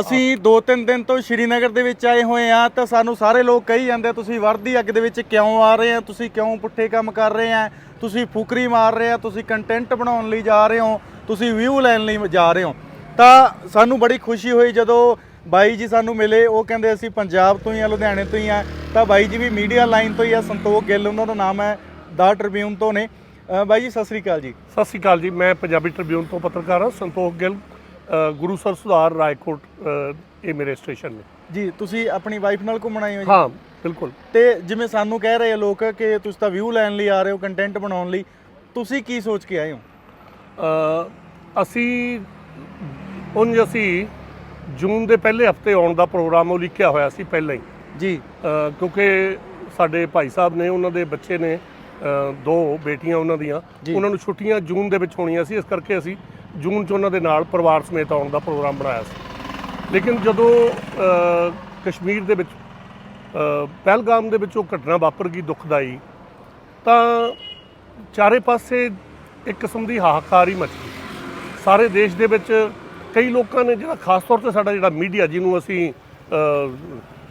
ਅਸੀਂ 2-3 ਦਿਨ ਤੋਂ ਸ਼੍ਰੀਨਗਰ ਦੇ ਵਿੱਚ ਆਏ ਹੋਏ ਆ ਤਾਂ ਸਾਨੂੰ ਸਾਰੇ ਲੋਕ ਕਹੀ ਜਾਂਦੇ ਤੁਸੀਂ ਵਰਦੀ ਅੱਗ ਦੇ ਵਿੱਚ ਕਿਉਂ ਆ ਰਹੇ ਆ? ਤੁਸੀਂ ਕਿਉਂ ਪੁੱਠੇ ਕੰਮ ਕਰ ਰਹੇ ਆ? ਤੁਸੀਂ ਫੁਕਰੀ ਮਾਰ ਰਹੇ ਆ ਤੁਸੀਂ ਕੰਟੈਂਟ ਬਣਾਉਣ ਲਈ ਜਾ ਰਹੇ ਹੋ ਤੁਸੀਂ ਵਿਊ ਲੈਣ ਲਈ ਜਾ ਰਹੇ ਹੋ। ਤਾਂ ਸਾਨੂੰ ਬੜੀ ਖੁਸ਼ੀ ਹੋਈ ਜਦੋਂ ਬਾਈ ਜੀ ਸਾਨੂੰ ਮਿਲੇ ਉਹ ਕਹਿੰਦੇ ਅਸੀਂ ਪੰਜਾਬ ਤੋਂ ਹੀ ਆ ਲੁਧਿਆਣੇ ਤੋਂ ਹੀ ਆ। ਤਾਂ ਬਾਈ ਜੀ ਵੀ ਮੀਡੀਆ ਲਾਈਨ ਤੋਂ ਹੀ ਆ ਸੰਤੋਖ ਗਿੱਲ ਉਹਨਾਂ ਦਾ ਨਾਮ ਹੈ ਦਾ ਟ੍ਰਿਬਿਊਨ ਤੋਂ ਨੇ। ਬਾਈ ਜੀ ਸਤਿ ਸ੍ਰੀ ਅਕਾਲ ਜੀ। ਸਤਿ ਸ਼੍ਰੀ ਅਕਾਲ ਜੀ ਮੈਂ ਪੰਜਾਬੀ ਟ੍ਰਿਬਿਊਨ ਤੋਂ ਪੱਤਰਕਾਰ ਹਾਂ ਸੰਤੋਖ ਗਿੱਲ ਅ, ਗੁਰੂ ਸਰ ਸੁਧਾਰ ਰਾਏਕੋਟ ਇਹ ਮੇਰੇ ਸਟੇਸ਼ਨ ਨੇ। ਜੀ ਤੁਸੀਂ ਆਪਣੀ ਵਾਈਫ ਨਾਲ ਘੁੰਮਣ ਆਏ ਹੋ ਜੀ? ਹਾਂ ਬਿਲਕੁਲ। ਤੇ ਜਿਵੇਂ ਸਾਨੂੰ ਕਹਿ ਰਹੇ ਆ ਲੋਕ ਕਿ ਤੁਸੀਂ ਤਾਂ ਵਿਊ ਲੈਣ ਲਈ ਆ ਰਹੇ ਹੋ ਕੰਟੈਂਟ ਬਣਾਉਣ ਲਈ ਤੁਸੀਂ ਕੀ ਸੋਚ ਕੇ ਆਏ ਹੋ? ਅ, ਅਸੀਂ ਉਂਝ ਅਸੀਂ ਜੂਨ ਦੇ ਪਹਿਲੇ ਹਫ਼ਤੇ ਆਉਣ ਦਾ ਪ੍ਰੋਗਰਾਮ ਉਹ ਲਿਖਿਆ ਹੋਇਆ ਸੀ ਪਹਿਲਾਂ ਹੀ। ਜੀ। ਕਿਉਂਕਿ ਸਾਡੇ ਭਾਈ ਸਾਹਿਬ ਨੇ ਉਹਨਾਂ ਦੇ ਬੱਚੇ ਨੇ ਦੋ ਬੇਟੀਆਂ ਉਹਨਾਂ ਦੀਆਂ। ਉਹਨਾਂ ਨੂੰ ਛੁੱਟੀਆਂ ਜੂਨ ਦੇ ਵਿੱਚ ਹੋਣੀਆਂ ਸੀ ਇਸ ਕਰਕੇ ਅਸੀਂ ਜੂਨ 'ਚ ਉਹਨਾਂ ਦੇ ਨਾਲ ਪਰਿਵਾਰ ਸਮੇਤ ਆਉਣ ਦਾ ਪ੍ਰੋਗਰਾਮ ਬਣਾਇਆ ਸੀ। ਲੇਕਿਨ ਜਦੋਂ ਕਸ਼ਮੀਰ ਦੇ ਵਿੱਚ ਪਹਿਲਗਾਮ ਦੇ ਵਿੱਚ ਉਹ ਘਟਨਾ ਵਾਪਰ ਗਈ ਦੁਖਦਾਈ ਤਾਂ ਚਾਰੇ ਪਾਸੇ ਇੱਕ ਕਿਸਮ ਦੀ ਹਾਹਾਕਾਰ ਹੀ ਮਚ ਗਈ। ਸਾਰੇ ਦੇਸ਼ ਦੇ ਵਿੱਚ ਕਈ ਲੋਕਾਂ ਨੇ ਜਿਹੜਾ ਖਾਸ ਤੌਰ ਤੇ ਸਾਡਾ ਜਿਹੜਾ ਮੀਡੀਆ ਜਿਹਨੂੰ ਅਸੀਂ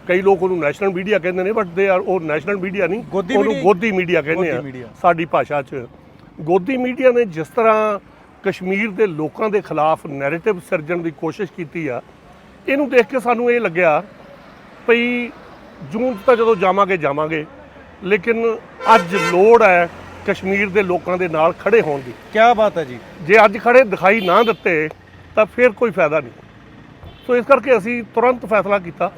ਕਈ ਲੋਕ ਉਹਨੂੰ ਨੈਸ਼ਨਲ ਮੀਡੀਆ ਕਹਿੰਦੇ ਨੇ ਬਟ ਦੇ ਆਰ ਉਹ ਨੈਸ਼ਨਲ ਮੀਡੀਆ ਨਹੀਂ ਉਹਨੂੰ ਗੋਦੀ ਮੀਡੀਆ ਕਹਿੰਦੇ ਆ। ਸਾਡੀ ਭਾਸ਼ਾ 'ਚ। ਗੋਦੀ ਮੀਡੀਆ ਨੇ ਜਿਸ ਤਰ੍ਹਾਂ ਕਸ਼ਮੀਰ ਦੇ ਲੋਕਾਂ ਦੇ ਖਿਲਾਫ ਨੈਰੇਟਿਵ ਸਿਰਜਣ ਦੀ ਕੋਸ਼ਿਸ਼ ਕੀਤੀ ਆ ਇਹਨੂੰ ਦੇਖ ਕੇ ਸਾਨੂੰ ਇਹ ਲੱਗਿਆ ਭਈ ਜੂਨ ਤਾਂ ਜਦੋਂ ਜਾਵਾਂਗੇ ਜਾਵਾਂਗੇ ਲੇਕਿਨ ਅੱਜ ਲੋੜ ਹੈ ਕਸ਼ਮੀਰ ਦੇ ਲੋਕਾਂ ਦੇ ਨਾਲ ਖੜੇ ਹੋਣ ਦੀ। ਕੀ ਬਾਤ ਹੈ ਜੀ। ਜੇ ਅੱਜ ਖੜੇ ਦਿਖਾਈ ਨਾ ਦਿੱਤੇ ਤਾਂ ਫਿਰ ਕੋਈ ਫਾਇਦਾ ਨਹੀਂ। ਸੋ ਇਸ ਕਰਕੇ ਅਸੀਂ ਤੁਰੰਤ ਫੈਸਲਾ ਕੀਤਾ।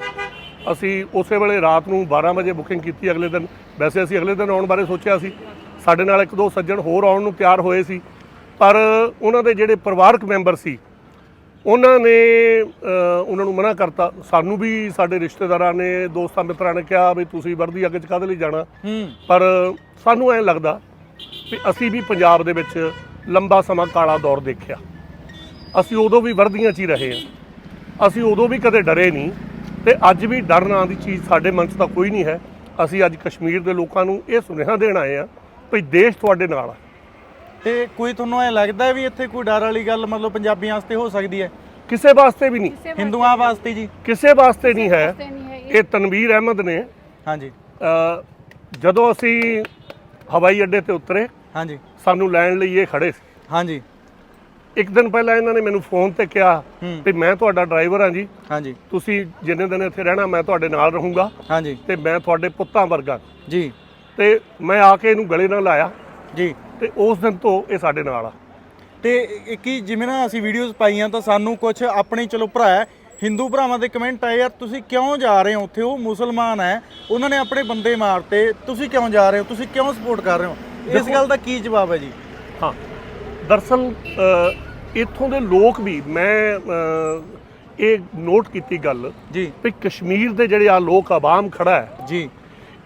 ਅਸੀਂ ਉਸੇ ਵੇਲੇ ਰਾਤ ਨੂੰ 12 ਵਜੇ ਬੁਕਿੰਗ ਕੀਤੀ ਅਗਲੇ ਦਿਨ। ਵੈਸੇ ਅਸੀਂ ਅਗਲੇ ਦਿਨ ਆਉਣ ਬਾਰੇ ਸੋਚਿਆ ਸੀ। ਸਾਡੇ ਨਾਲ ਇੱਕ ਦੋ ਸੱਜਣ ਹੋਰ ਆਉਣ ਨੂੰ ਤਿਆਰ ਹੋਏ ਸੀ। ਪਰ ਉਹਨਾਂ ਦੇ ਜਿਹੜੇ ਪਰਿਵਾਰਕ ਮੈਂਬਰ ਸੀ ਉਹਨਾਂ ਨੇ ਉਹਨਾਂ ਨੂੰ ਮਨਾ ਕਰਤਾ। ਸਾਨੂੰ ਵੀ ਸਾਡੇ ਰਿਸ਼ਤੇਦਾਰਾਂ ਨੇ ਦੋਸਤਾਂ ਮਿੱਤਰਾਂ ਨੇ ਕਿਹਾ ਵੀ ਤੁਸੀਂ ਵਰਦੀ ਅੱਗੇ ਚ ਕਾਹਦੇ ਲਈ ਜਾਣਾ? ਪਰ ਸਾਨੂੰ ਐਂ ਲੱਗਦਾ ਵੀ ਅਸੀਂ ਵੀ ਪੰਜਾਬ ਦੇ ਵਿੱਚ ਲੰਬਾ ਸਮਾਂ ਕਾਲਾ ਦੌਰ ਦੇਖਿਆ। ਅਸੀਂ ਉਦੋਂ ਵੀ ਵਰਦੀਆਂ 'ਚ ਹੀ ਰਹੇ ਹਾਂ। ਅਸੀਂ ਉਦੋਂ ਵੀ ਕਦੇ ਡਰੇ ਨਹੀਂ ਤੇ ਅੱਜ ਵੀ ਡਰ ਨਾਂ ਦੀ ਚੀਜ਼ ਸਾਡੇ ਮਨ 'ਚ ਤਾਂ ਕੋਈ ਨਹੀਂ ਹੈ। ਅਸੀਂ ਅੱਜ ਕਸ਼ਮੀਰ ਦੇ ਲੋਕਾਂ ਨੂੰ ਇਹ ਸੁਨੇਹਾ ਦੇਣ ਆਏ ਆ ਵੀ ਦੇਸ਼ ਤੁਹਾਡੇ ਨਾਲ ਆ। ਤੇ ਕੋਈ ਤੁਹਾਨੂੰ ਐ ਲੱਗਦਾ ਵੀ ਇੱਥੇ ਕੋਈ ਡਰ ਵਾਲੀ ਗੱਲ ਮਤਲਬ ਪੰਜਾਬੀਆਂ ਵਾਸਤੇ ਹੋ ਸਕਦੀ ਹੈ? ਕਿਸੇ ਵਾਸਤੇ ਵੀ ਨਹੀਂ। ਹਿੰਦੂਆਂ ਵਾਸਤੇ ਜੀ? ਕਿਸੇ ਵਾਸਤੇ ਨਹੀਂ ਹੈ। ਇਹ ਤਨਵੀਰ ਅਹਿਮਦ ਨੇ। ਹਾਂਜੀ। ਅ, ਜਦੋਂ ਅਸੀਂ ਹਵਾਈ ਅੱਡੇ ਤੇ ਉਤਰੇ ਹਾਂਜੀ। ਸਾਨੂੰ ਲੈਣ ਲਈ ਇਹ ਖੜੇ ਸੀ। ਹਾਂਜੀ। ਇੱਕ ਦਿਨ ਪਹਿਲਾਂ ਇਹਨਾਂ ਨੇ ਮੈਨੂੰ ਫੋਨ ਤੇ ਕਿਹਾ ਵੀ ਮੈਂ ਤੁਹਾਡਾ ਡਰਾਈਵਰ ਹਾਂ ਜੀ। ਹਾਂਜੀ। ਤੁਸੀਂ ਜਿੰਨੇ ਦਿਨ ਇੱਥੇ ਰਹਿਣਾ ਮੈਂ ਤੁਹਾਡੇ ਨਾਲ ਰਹੂੰਗਾ। ਹਾਂਜੀ। ਤੇ ਮੈਂ ਤੁਹਾਡੇ ਪੁੱਤਾਂ ਵਰਗਾ। ਜੀ। ਤੇ ਮੈਂ ਆ ਕੇ ਇਹਨੂੰ ਗਲੇ ਨਾਲ ਲਾਇਆ। ਜੀ। ਤੇ ਉਸ ਦਿਨ ਤੋਂ ਇਹ ਸਾਡੇ ਨਾਲ ਆ। ਤੇ ਇੱਕ ਹੀ ਜਿਵੇਂ ਨਾ ਅਸੀਂ ਵੀਡੀਓਜ਼ ਪਾਈਆਂ ਤਾਂ ਸਾਨੂੰ ਕੁਝ ਆਪਣੇ ਚਲੋ ਭਰਾ ਹੈ, ਹਿੰਦੂ ਭਰਾਵਾਂ ਦੇ ਕਮੈਂਟ ਆਏ ਯਾਰ ਤੁਸੀਂ ਕਿਉਂ ਜਾ ਰਹੇ ਹੋ ਉੱਥੇ? ਉਹ ਮੁਸਲਮਾਨ ਹੈ ਉਹਨਾਂ ਨੇ ਆਪਣੇ ਬੰਦੇ ਮਾਰਤੇ ਤੁਸੀਂ ਕਿਉਂ ਜਾ ਰਹੇ ਹੋ? ਤੁਸੀਂ ਕਿਉਂ ਸਪੋਰਟ ਕਰ ਰਹੇ ਹੋ? ਇਸ ਗੱਲ ਦਾ ਕੀ ਜਵਾਬ ਹੈ ਜੀ? ਹਾਂ। ਦਰਸਲ ਇੱਥੋਂ ਦੇ ਲੋਕ ਵੀ ਮੈਂ ਇਹ ਨੋਟ ਕੀਤੀ ਗੱਲ ਜੀ। ਵੀ ਕਸ਼ਮੀਰ ਦੇ ਜਿਹੜੇ ਆ ਲੋਕ ਆਵਾਮ ਖੜਾ ਹੈ ਜੀ।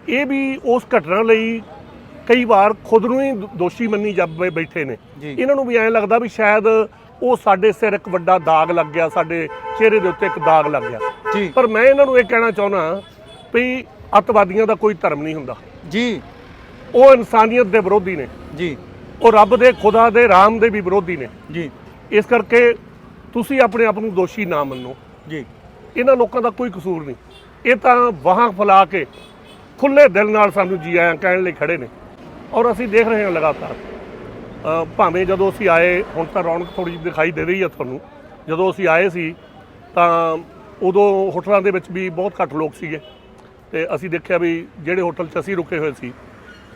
ਇਹ ਵੀ ਉਸ ਘਟਨਾ ਲਈ ਕਈ ਵਾਰ ਖੁਦ ਨੂੰ ਹੀ ਦੋਸ਼ੀ ਮੰਨੀ ਜਾਂਦੇ ਬੈਠੇ ਨੇ। ਜੀ। ਇਹਨਾਂ ਨੂੰ ਵੀ ਐਂ ਲੱਗਦਾ ਵੀ ਸ਼ਾਇਦ ਉਹ ਸਾਡੇ ਸਿਰ ਇੱਕ ਵੱਡਾ ਦਾਗ ਲੱਗ ਗਿਆ ਸਾਡੇ ਚਿਹਰੇ ਦੇ ਉੱਤੇ ਇੱਕ ਦਾਗ ਲੱਗ ਗਿਆ। ਜੀ। ਪਰ ਮੈਂ ਇਹਨਾਂ ਨੂੰ ਇਹ ਕਹਿਣਾ ਚਾਹੁੰਦਾ ਵੀ ਅੱਤਵਾਦੀਆਂ ਦਾ ਕੋਈ ਧਰਮ ਨਹੀਂ ਹੁੰਦਾ। ਜੀ। ਉਹ ਇਨਸਾਨੀਅਤ ਦੇ ਵਿਰੋਧੀ ਨੇ। ਜੀ। ਉਹ ਰੱਬ ਦੇ ਖੁਦਾ ਦੇ ਰਾਮ ਦੇ ਵੀ ਵਿਰੋਧੀ ਨੇ। ਜੀ। ਇਸ ਕਰਕੇ ਤੁਸੀਂ ਆਪਣੇ ਆਪ ਨੂੰ ਦੋਸ਼ੀ ਨਾ ਮੰਨੋ। ਜੀ। ਇਹਨਾਂ ਲੋਕਾਂ ਦਾ ਕੋਈ ਕਸੂਰ ਨਹੀਂ। ਇਹ ਤਾਂ ਵਾਹਾਂ ਫੈਲਾ ਕੇ ਖੁੱਲੇ ਦਿਲ ਨਾਲ ਸਾਨੂੰ ਜੀ ਆਇਆਂ ਕਹਿਣ ਲਈ ਖੜੇ ਨੇ। ਔਰ ਅਸੀਂ ਦੇਖ ਰਹੇ ਹਾਂ ਲਗਾਤਾਰ। ਭਾਵੇਂ ਜਦੋਂ ਅਸੀਂ ਆਏ, ਹੁਣ ਤਾਂ ਰੌਣਕ ਥੋੜੀ ਜਿਹੀ ਦਿਖਾਈ ਦੇ ਰਹੀ ਹੈ ਤੁਹਾਨੂੰ। ਜਦੋਂ ਅਸੀਂ ਆਏ ਸੀ, ਤਾਂ ਉਦੋਂ ਹੋਟਲਾਂ ਦੇ ਵਿੱਚ ਵੀ ਬਹੁਤ ਘੱਟ ਲੋਕ ਸੀਗੇ। ਤੇ ਅਸੀਂ ਦੇਖਿਆ ਵੀ ਜਿਹੜੇ ਹੋਟਲ 'ਚ ਅਸੀਂ ਰੁਕੇ ਹੋਏ ਸੀ,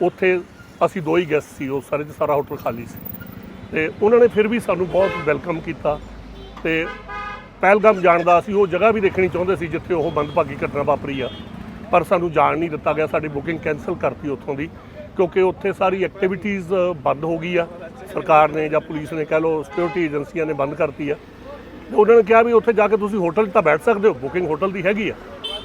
ਉੱਥੇ ਅਸੀਂ ਦੋ ਹੀ ਗੈਸਟ ਸੀ, ਉਹ ਸਾਰੇ 'ਚ ਸਾਰਾ ਹੋਟਲ ਖਾਲੀ ਸੀ। ਤੇ ਉਹਨਾਂ ਨੇ ਫਿਰ ਵੀ ਸਾਨੂੰ ਬਹੁਤ ਵੈਲਕਮ ਕੀਤਾ। ਤੇ ਪਹਿਲਗਾਮ ਜਾਣ ਦਾ ਅਸੀਂ ਉਹ ਜਗ੍ਹਾ ਵੀ ਦੇਖਣੀ ਚਾਹੁੰਦੇ ਸੀ, ਜਿੱਥੇ ਉਹ ਮੰਦਭਾਗੀ ਘਟਨਾ ਵਾਪਰੀ ਆ। ਪਰ ਸਾਨੂੰ ਜਾਣ ਨਹੀਂ ਦਿੱਤਾ ਗਿਆ, ਸਾਡੀ ਬੁਕਿੰਗ ਕੈਨਸਲ ਕਰਤੀ ਉੱਥੋਂ ਦੀ। ਕਿਉਂਕਿ ਉੱਥੇ ਸਾਰੀ ਐਕਟੀਵਿਟੀਜ਼ ਬੰਦ ਹੋ ਗਈ ਆ। ਸਰਕਾਰ ਨੇ ਜਾਂ ਪੁਲਿਸ ਨੇ ਕਹਿ ਲਓ ਸਿਕਿਉਰਿਟੀ ਏਜੰਸੀਆਂ ਨੇ ਬੰਦ ਕਰਤੀ ਆ। ਤੇ ਉਹਨਾਂ ਨੇ ਕਿਹਾ ਵੀ ਉੱਥੇ ਜਾ ਕੇ ਤੁਸੀਂ ਹੋਟਲ ਤਾਂ ਬੈਠ ਸਕਦੇ ਹੋ ਬੁਕਿੰਗ ਹੋਟਲ ਦੀ ਹੈਗੀ ਆ।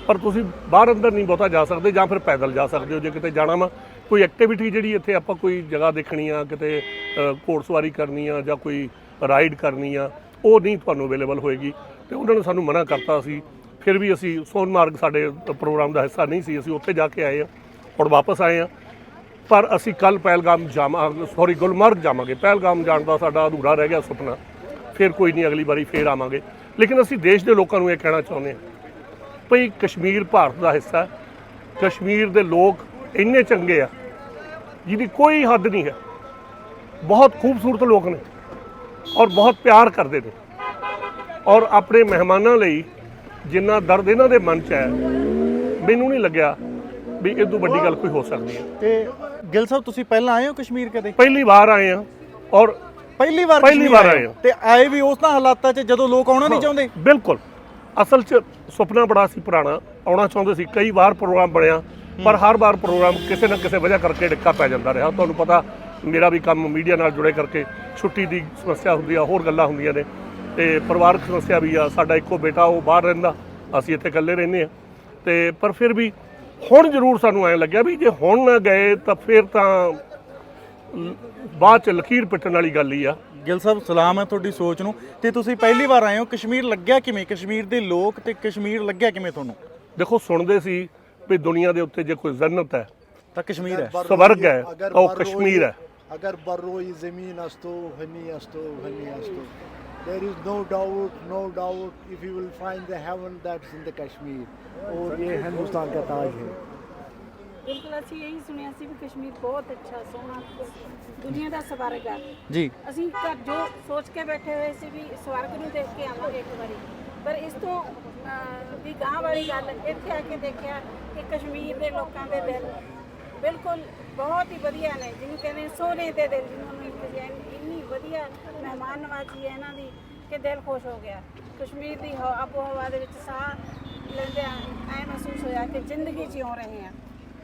ਪਰ ਤੁਸੀਂ ਬਾਹਰ ਅੰਦਰ ਨਹੀਂ ਬਹੁਤਾ ਜਾ ਸਕਦੇ ਜਾਂ ਫਿਰ ਪੈਦਲ ਜਾ ਸਕਦੇ ਹੋ ਜੇ ਕਿਤੇ ਜਾਣਾ ਵਾ। ਕੋਈ ਐਕਟੀਵਿਟੀ ਜਿਹੜੀ ਇੱਥੇ ਆਪਾਂ ਕੋਈ ਜਗ੍ਹਾ ਦੇਖਣੀ ਆ ਕਿਤੇ ਅ, ਘੋੜਸਵਾਰੀ ਕਰਨੀ ਆ ਜਾਂ ਕੋਈ ਰਾਈਡ ਕਰਨੀ ਆ ਉਹ ਨਹੀਂ ਤੁਹਾਨੂੰ ਅਵੇਲੇਬਲ ਹੋਏਗੀ। ਤੇ ਉਹਨਾਂ ਨੇ ਸਾਨੂੰ ਮਨਾ ਕਰਤਾ ਸੀ। ਫਿਰ ਵੀ ਅਸੀਂ ਸੋਨਮਾਰਗ ਸਾਡੇ ਪ੍ਰੋਗਰਾਮ ਦਾ ਹਿੱਸਾ ਨਹੀਂ ਸੀ। ਅਸੀਂ ਉੱਥੇ ਜਾ ਕੇ ਆਏ ਆ ਹੁਣ ਵਾਪਸ ਆਏ ਆ। ਪਰ ਅਸੀਂ ਕੱਲ ਪਹਿਲਗਾਮ ਜਾਵਾਂ ਸੌਰੀ ਗੁਲਮਰਗ ਜਾਵਾਂਗੇ। ਪਹਿਲਗਾਮ ਜਾਣ ਦਾ ਸਾਡਾ ਅਧੂਰਾ ਰਹਿ ਗਿਆ ਸੁਪਨਾ। ਫਿਰ ਕੋਈ ਨਹੀਂ, ਅਗਲੀ ਵਾਰੀ ਫੇਰ ਆਵਾਂਗੇ। ਲੇਕਿਨ ਅਸੀਂ ਦੇਸ਼ ਦੇ ਲੋਕਾਂ ਨੂੰ ਇਹ ਕਹਿਣਾ ਚਾਹੁੰਦੇ ਹਾਂ ਭਈ ਕਸ਼ਮੀਰ ਭਾਰਤ ਦਾ ਹਿੱਸਾ ਕਸ਼ਮੀਰ ਦੇ ਲੋਕ ਇੰਨੇ ਚੰਗੇ ਆ, ਜਿਹਦੀ ਕੋਈ ਹੱਦ ਨਹੀਂ ਹੈ। ਬਹੁਤ ਖੂਬਸੂਰਤ ਲੋਕ ਨੇ ਔਰ ਬਹੁਤ ਪਿਆਰ ਕਰਦੇ ਨੇ। ਔਰ ਆਪਣੇ ਮਹਿਮਾਨਾਂ ਲਈ ਜਿੰਨਾ ਦਰਦ ਇਹਨਾਂ ਦੇ ਮਨ 'ਚ ਹੈ, ਮੈਨੂੰ ਨਹੀਂ ਲੱਗਿਆ ਵੀ ਇਹ ਤੋਂ ਵੱਡੀ ਗੱਲ ਕੋਈ ਹੋ ਸਕਦੀ ਹੈ। ਤੇ ਗਿੱਲ ਸਾਹਿਬ ਤੁਸੀਂ ਪਹਿਲਾਂ ਆਏ ਹੋ ਕਸ਼ਮੀਰ ਕਦੇ? ਪਹਿਲੀ ਵਾਰ ਆਏ ਆ ਔਰ ਪਹਿਲੀ ਵਾਰ ਪਹਿਲੀ ਕਸ਼ਮੀਰ ਵਾਰ ਆਏ। ਹੋ। ਤੇ ਆਏ ਵੀ ਉਸ ਤਾਂ ਹਾਲਾਤਾਂ 'ਚ ਜਦੋਂ ਲੋਕ ਆਉਣਾ ਨਹੀਂ ਚਾਹੁੰਦੇ? ਬਿਲਕੁਲ। ਅਸਲ 'ਚ ਸੁਪਨਾ ਬੜਾ ਸੀ ਪੁਰਾਣਾ। ਆਉਣਾ ਚਾਹੁੰਦੇ ਸੀ। ਕਈ ਵਾਰ ਪ੍ਰੋਗਰਾਮ ਬਣਿਆ ਪਰ ਹਰ ਵਾਰ ਪ੍ਰੋਗਰਾਮ ਕਿਸੇ ਨਾ ਕਿਸੇ ਵਜ੍ਹਾ ਕਰਕੇ ਡਿੱਕਾ ਪੈ ਜਾਂਦਾ ਰਿਹਾ। ਤੁਹਾਨੂੰ ਪਤਾ ਮੇਰਾ ਵੀ ਕੰਮ ਮੀਡੀਆ ਨਾਲ ਜੁੜੇ ਕਰਕੇ ਛੁੱਟੀ ਦੀ ਸਮੱਸਿਆ ਹੁੰਦੀ ਆ ਹੋਰ ਗੱਲਾਂ ਹੁੰਦੀਆਂ ਨੇ। ਤੇ ਪਰਿਵਾਰਕ ਸਮੱਸਿਆ ਵੀ ਆ ਸਾਡਾ ਇੱਕੋ ਬੇਟਾ ਉਹ ਬਾਹਰ ਰਹਿੰਦਾ। ਅਸੀਂ ਇੱਥੇ ਇਕੱਲੇ ਰਹਿੰਦੇ ਆ ਤੇ ਪਰ ਫਿਰ ਵੀ ਹੁਣ ਜ਼ਰੂਰ ਸਾਨੂੰ ਐ ਲੱਗਿਆ ਵੀ ਜੇ ਹੁਣ ਨਾ ਗਏ ਤਾਂ ਫਿਰ ਤਾਂ ਬਾਅਦ ਚ ਲਕੀਰ ਪਿੱਟਣ ਵਾਲੀ ਗੱਲ ਹੀ ਆ। ਗਿਲ ਸਾਹਿਬ ਸਲਾਮ ਹੈ ਤੁਹਾਡੀ ਸੋਚ ਨੂੰ। ਤੇ ਤੁਸੀਂ ਪਹਿਲੀ ਵਾਰ ਆਏ ਹੋ ਕਸ਼ਮੀਰ ਲੱਗਿਆ ਕਿਵੇਂ? ਕਸ਼ਮੀਰ ਦੇ ਲੋਕ ਤੇ ਕਸ਼ਮੀਰ ਲੱਗਿਆ ਕਿਵੇਂ ਤੁਹਾਨੂੰ? ਦੇਖੋ ਸੁਣਦੇ ਸੀ ਵੀ ਦੁਨੀਆ ਦੇ ਉੱਤੇ ਜੇ ਕੋਈ ਜ਼ਨਤ ਹੈ ਤਾਂ ਕਸ਼ਮੀਰ ਹੈ। ਸਵਰਗ ਹੈ ਉਹ ਕਸ਼ਮੀਰ ਹੈ। ਅਗਰ ਬਰੋਈ ਜ਼ਮੀਨ ਅਸਤੋ ਹਨੀ ਅਸਤੋ ਹਨੀ ਅਸਤੋ। there is no doubt no doubt if you will find the heaven that's in the kashmir और ये हिंदुस्तान का ताज है ਬਿਲਕੁਲ ਅਸੀਂ ਇਹੀ ਸੁਣਿਆ ਸੀ ਵੀ ਕਸ਼ਮੀਰ ਬਹੁਤ ਅੱਛਾ ਸੋਹਣਾ ਦੁਨੀਆ ਦਾ ਸਵਰਗ ਆ ਜੀ ਅਸੀਂ ਘਰ ਜੋ ਸੋਚ ਕੇ ਬੈਠੇ ਹੋਏ ਸੀ ਵੀ ਸਵਰਗ ਨੂੰ ਦੇਖ ਕੇ ਆਵਾਂਗੇ ਇੱਕ ਵਾਰੀ ਪਰ ਇਸ ਤੋਂ ਅਹ, ਵੀ ਗਾਂ ਵਾਲੀ ਗੱਲ ਇੱਥੇ ਆ ਕੇ ਦੇਖਿਆ ਕਿ ਕਸ਼ਮੀਰ ਦੇ ਲੋਕਾਂ ਦੇ ਦਿਲ ਬਿਲਕੁਲ ਬਹੁਤ ਹੀ ਵਧੀਆ ਨੇ ਜਿਹਨੂੰ ਕਹਿੰਦੇ ਸੋਨੇ ਦੇ ਦਿਲ ਜਿਹਨੂੰ ਨੂੰ ਇੰਤਜ਼ਾਮ ਇੰਨੀ ਵਧੀਆ ਮਹਿਮਾਨ ਨਵਾਜ਼ੀ ਹੈ ਇਹਨਾਂ ਦੀ ਕਿ ਦਿਲ ਖੁਸ਼ ਹੋ ਗਿਆ। ਕਸ਼ਮੀਰ ਦੀ ਹਵਾ ਆਪੋ ਹਵਾ ਦੇ ਵਿੱਚ ਸਾਹ ਲੈਂਦੇ ਆ ਐ ਮਹਿਸੂਸ ਹੋਇਆ ਕਿ ਜ਼ਿੰਦਗੀ ਜਿਉ ਰਹੇ ਆ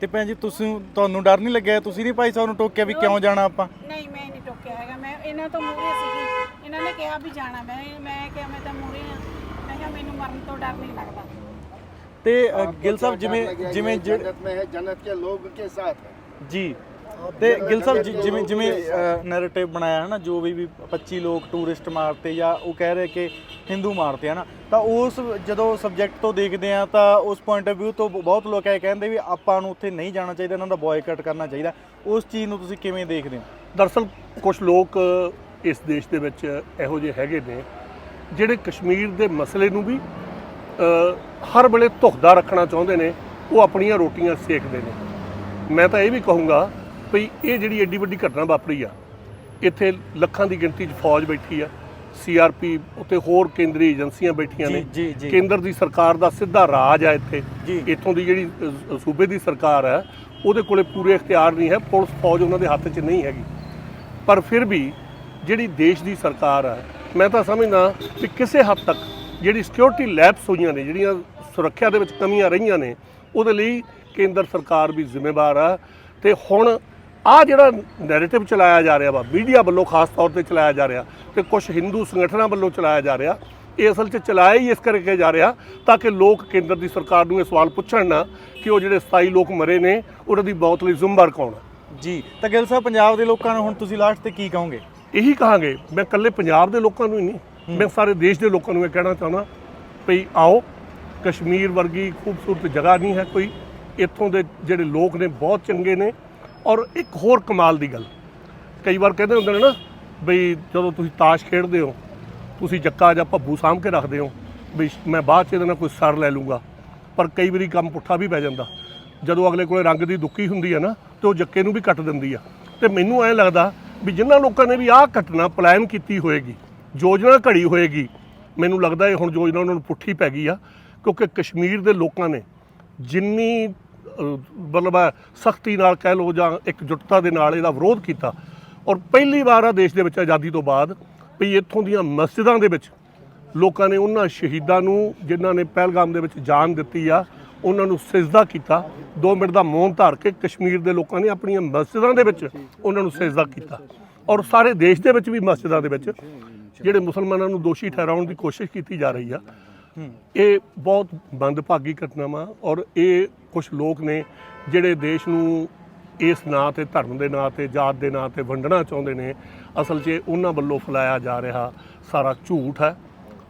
ਤੇ ਭੈਣ ਜੀ ਤੁਸੀਂ ਤੁਹਾਨੂੰ ਡਰ ਨਹੀਂ ਲੱਗਿਆ? ਤੁਸੀਂ ਨਹੀਂ ਭਾਈ ਸਾਹਿਬ ਨੂੰ ਟੋਕਿਆ ਵੀ ਕਿਉਂ ਜਾਣਾ ਆਪਾਂ? ਨਹੀਂ ਮੈਂ ਨਹੀਂ ਟੋਕਿਆ ਹੈਗਾ। ਮੈਂ ਇਹਨਾਂ ਤੋਂ ਮੂਰੇ ਸੀਗੀ। ਇਹਨਾਂ ਨੇ ਕਿਹਾ ਵੀ ਜਾਣਾ। ਮੈਂ ਮੈਂ ਕਿਹਾ ਮੈਂ ਤਾਂ ਮੂਰੇ ਆ ਮੈਂ ਕਿਹਾ ਮੈਨੂੰ ਮਰਨ ਤੋਂ ਡਰ ਨਹੀਂ ਲੱਗਦਾ। ਤੇ ਗਿਲ ਸਾਹਿਬ ਜਿਵੇਂ ਜਿਵੇਂ ਜੰਨਤ ਮੇ ਹੈ ਜੰਨਤ ਕੇ ਲੋਕ ਕੇ ਸਾਥ ਹੈ। ਜੀ। ਤੇ ਗਿੱਲ ਸਾਹਿਬ ਜਿ- ਜਿਵੇਂ ਜਿਵੇਂ ਨੈਰੇਟਿਵ ਬਣਾਇਆ ਹੈ ਨਾ ਜੋ ਵੀ ਵੀ 25 ਲੋਕ ਟੂਰਿਸਟ ਮਾਰਤੇ ਜਾਂ ਉਹ ਕਹਿ ਰਹੇ ਕਿ ਹਿੰਦੂ ਮਾਰਤੇ ਹੈ ਨਾ ਤਾਂ ਉਸ ਜਦੋਂ ਸਬਜੈਕਟ ਤੋਂ ਦੇਖਦੇ ਆ ਤਾਂ ਉਸ ਪੁਆਇੰਟ ਆਫ View ਤੋਂ ਬ ਬਹੁਤ ਲੋਕ ਇਹ ਕਹਿੰਦੇ ਵੀ ਆਪਾਂ ਨੂੰ ਉੱਥੇ ਨਹੀਂ ਜਾਣਾ ਚਾਹੀਦਾ ਇਹਨਾਂ ਦਾ ਬਾਇਕਾਟ ਕਰਨਾ ਚਾਹੀਦਾ। ਉਸ ਚੀਜ਼ ਨੂੰ ਤੁਸੀਂ ਕਿਵੇਂ ਦੇਖਦੇ ਹੋ? ਦਰਅਸਲ ਕੁਝ ਲੋਕ ਇਸ ਦੇਸ਼ ਦੇ ਵਿੱਚ ਇਹੋ ਜਿਹੇ ਹੈਗੇ ਨੇ ਜਿਹੜੇ ਕਸ਼ਮੀਰ ਦੇ ਮਸਲੇ ਨੂੰ ਵੀ ਅ, ਹਰ ਵੇਲੇ ਧੁਖਦਾ ਰੱਖਣਾ ਚਾਹੁੰਦੇ ਨੇ ਉਹ ਆਪਣੀਆਂ ਰੋਟੀਆਂ ਸੇਕਦੇ ਨੇ। ਮੈਂ ਤਾਂ ਇਹ ਵੀ ਕਹੂੰਗਾ ਵੀ ਇਹ ਜਿਹੜੀ ਐਡੀ ਵੱਡੀ ਘਟਨਾ ਵਾਪਰੀ ਆ ਇੱਥੇ ਲੱਖਾਂ ਦੀ ਗਿਣਤੀ 'ਚ ਫੌਜ ਬੈਠੀ ਆ ਸੀਆਰਪੀ ਉੱਤੇ ਹੋਰ ਕੇਂਦਰੀ ਏਜੰਸੀਆਂ ਬੈਠੀਆਂ ਨੇ। ਕੇਂਦਰ ਦੀ ਸਰਕਾਰ ਦਾ ਸਿੱਧਾ ਰਾਜ ਆ ਇੱਥੇ। ਇੱਥੋਂ ਦੀ ਜਿਹੜੀ ਸੂਬੇ ਦੀ ਸਰਕਾਰ ਹੈ ਉਹਦੇ ਕੋਲੇ ਪੂਰੇ ਇਖਤਿਆਰ ਨਹੀਂ ਹੈ ਪੁਲਿਸ ਫੌਜ ਉਹਨਾਂ ਦੇ ਹੱਥ 'ਚ ਨਹੀਂ ਹੈਗੀ ਪਰ ਫਿਰ ਵੀ ਜਿਹੜੀ ਦੇਸ਼ ਦੀ ਸਰਕਾਰ ਹੈ ਮੈਂ ਤਾਂ ਸਮਝਦਾ ਕਿ ਕਿਸੇ ਹੱਦ ਤੱਕ ਜਿਹੜੀ ਸਿਕਿਉਰਿਟੀ ਲੈਪਸ ਹੋਈਆਂ ਨੇ ਜਿਹੜੀਆਂ ਸੁਰੱਖਿਆ ਦੇ ਵਿੱਚ ਕਮੀਆਂ ਰਹੀਆਂ ਨੇ ਉਹਦੇ ਲਈ ਕੇਂਦਰ ਸਰਕਾਰ ਵੀ ਜ਼ਿੰਮੇਵਾਰ ਆ ਤੇ ਹੁਣ ਆ ਜਿਹੜਾ ਨੈਰੇਟਿਵ ਚਲਾਇਆ ਜਾ ਰਿਹਾ ਵਾ ਮੀਡੀਆ ਵੱਲੋਂ ਖਾਸ ਤੌਰ ਤੇ ਚਲਾਇਆ ਜਾ ਰਿਹਾ ਤੇ ਕੁਝ ਹਿੰਦੂ ਸੰਗਠਨਾਂ ਵੱਲੋਂ ਚਲਾਇਆ ਜਾ ਰਿਹਾ ਇਹ ਅਸਲ 'ਚ ਚਲਾਇਆ ਹੀ ਇਸ ਕਰਕੇ ਜਾ ਰਿਹਾ ਤਾਂ ਕਿ ਲੋਕ ਕੇਂਦਰ ਦੀ ਸਰਕਾਰ ਨੂੰ ਇਹ ਸਵਾਲ ਪੁੱਛਣ ਨਾ ਕਿ ਉਹ ਜਿਹੜੇ 27 ਲੋਕ ਮਰੇ ਨੇ ਉਹਨਾਂ ਦੀ ਮੌਤ ਲਈ ਜ਼ਿੰਮੇਵਾਰ ਕੌਣ ਹੈ ਜੀ ਤਾਂ ਗਿੱਲ ਸਾਹਿਬ ਪੰਜਾਬ ਦੇ ਲੋਕਾਂ ਨੂੰ ਹੁਣ ਤੁਸੀਂ ਲਾਸਟ ਤੇ ਕੀ ਕਹੋਗੇ? ਇਹੀ ਕਹਾਂਗੇ ਮੈਂ ਇਕੱਲੇ ਪੰਜਾਬ ਦੇ ਲੋਕਾਂ ਨੂੰ ਹੀ ਨਹੀਂ ਮੈਂ ਸਾਰੇ ਦੇਸ਼ ਦੇ ਲੋਕਾਂ ਨੂੰ ਇਹ ਕਹਿਣਾ ਚਾਹੁੰਦਾ ਭਈ ਆਓ ਕਸ਼ਮੀਰ ਵਰਗੀ ਖੂਬਸੂਰਤ ਜਗ੍ਹਾ ਨਹੀਂ ਹੈ ਕੋਈ ਇੱਥੋਂ ਦੇ ਜਿਹੜੇ ਲੋਕ ਨੇ ਬਹੁਤ ਚੰਗੇ ਨੇ ਔਰ ਇੱਕ ਹੋਰ ਕਮਾਲ ਦੀ ਗੱਲ। ਕਈ ਵਾਰ ਕਹਿੰਦੇ ਹੁੰਦੇ ਨੇ ਨਾ, ਬਈ ਜਦੋਂ ਤੁਸੀਂ ਤਾਸ਼ ਖੇਡਦੇ ਹੋ, ਤੁਸੀਂ ਜੱਕਾ ਜਾਂ ਭੱਬੂ ਸਾਂਭ ਕੇ ਰੱਖਦੇ ਹੋ ਵੀ ਮੈਂ ਬਾਅਦ ਚ ਇਹਦੇ ਨਾਲ ਕੋਈ ਸਰ ਲੈ ਲੂੰਗਾ। ਪਰ ਕਈ ਵਾਰੀ ਕੰਮ ਪੁੱਠਾ ਵੀ ਪੈ ਜਾਂਦਾ। ਜਦੋਂ ਅਗਲੇ ਕੋਲੇ ਰੰਗ ਦੀ ਦੁੱਕੀ ਹੁੰਦੀ ਹੈ ਨਾ, ਤੇ ਉਹ ਜੱਕੇ ਨੂੰ ਵੀ ਕੱਟ ਦਿੰਦੀ ਆ। ਤੇ ਮੈਨੂੰ ਐਂ ਲੱਗਦਾ ਵੀ ਜਿਨ੍ਹਾਂ ਲੋਕਾਂ ਨੇ ਵੀ ਆਹ ਘਟਨਾ ਪਲਾਨ ਕੀਤੀ ਹੋਏਗੀ, ਯੋਜਨਾ ਘੜੀ ਹੋਏਗੀ, ਮੈਨੂੰ ਲੱਗਦਾ ਇਹ ਹੁਣ ਯੋਜਨਾ ਉਹਨਾਂ ਨੂੰ ਪੁੱਠੀ ਪੈ ਗਈ ਆ, ਕਿਉਂਕਿ ਕਸ਼ਮੀਰ ਦੇ ਲੋਕਾਂ ਨੇ ਜਿੰਨੀ ਮਤਲਬ ਸਖਤੀ ਨਾਲ ਕਹਿ ਲਓ ਜਾਂ ਇਕਜੁੱਟਤਾ ਦੇ ਨਾਲ ਇਹਦਾ ਵਿਰੋਧ ਕੀਤਾ। ਔਰ ਪਹਿਲੀ ਵਾਰ ਆ ਦੇਸ਼ ਦੇ ਵਿੱਚ ਆਜ਼ਾਦੀ ਤੋਂ ਬਾਅਦ ਵੀ ਇੱਥੋਂ ਦੀਆਂ ਮਸਜਿਦਾਂ ਦੇ ਵਿੱਚ ਲੋਕਾਂ ਨੇ ਉਹਨਾਂ ਸ਼ਹੀਦਾਂ ਨੂੰ, ਜਿਨ੍ਹਾਂ ਨੇ ਪਹਿਲਗਾਮ ਦੇ ਵਿੱਚ ਜਾਨ ਦਿੱਤੀ ਆ, ਉਹਨਾਂ ਨੂੰ ਸਜਦਾ ਕੀਤਾ। 2 ਮਿੰਟ ਦਾ ਮੌਨ ਧਾਰ ਕੇ ਕਸ਼ਮੀਰ ਦੇ ਲੋਕਾਂ ਨੇ ਆਪਣੀਆਂ ਮਸਜਿਦਾਂ ਦੇ ਵਿੱਚ ਉਹਨਾਂ ਨੂੰ ਸਜਦਾ ਕੀਤਾ। ਔਰ ਸਾਰੇ ਦੇਸ਼ ਦੇ ਵਿੱਚ ਵੀ ਮਸਜਿਦਾਂ ਦੇ ਵਿੱਚ ਜਿਹੜੇ ਮੁਸਲਮਾਨਾਂ ਨੂੰ ਦੋਸ਼ੀ ਠਹਿਰਾਉਣ ਦੀ ਕੋਸ਼ਿਸ਼ ਕੀਤੀ ਜਾ ਰਹੀ ਆ ਇਹ ਬਹੁਤ ਮੰਦਭਾਗੀ ਘਟਨਾਵਾਂ ਔਰ ਇਹ ਕੁਝ ਲੋਕ ਨੇ ਜਿਹੜੇ ਦੇਸ਼ ਨੂੰ ਇਸ ਨਾਂ ਤੇ ਧਰਮ ਦੇ ਨਾਂ ਤੇ ਜਾਤ ਦੇ ਨਾਂ ਤੇ ਵੰਡਣਾ ਚਾਹੁੰਦੇ ਨੇ ਅਸਲ 'ਚ ਉਹਨਾਂ ਵੱਲੋਂ ਫੈਲਾਇਆ ਜਾ ਰਿਹਾ ਸਾਰਾ ਝੂਠ ਹੈ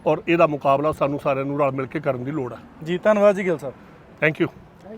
ਔਰ ਇਹਦਾ ਮੁਕਾਬਲਾ ਸਾਨੂੰ ਸਾਰਿਆਂ ਨੂੰ ਰਲ ਮਿਲ ਕੇ ਕਰਨ ਦੀ ਲੋੜ ਹੈ। ਜੀ ਧੰਨਵਾਦ ਜੀ ਗਿੱਲ ਸਾਹਿਬ। Thank you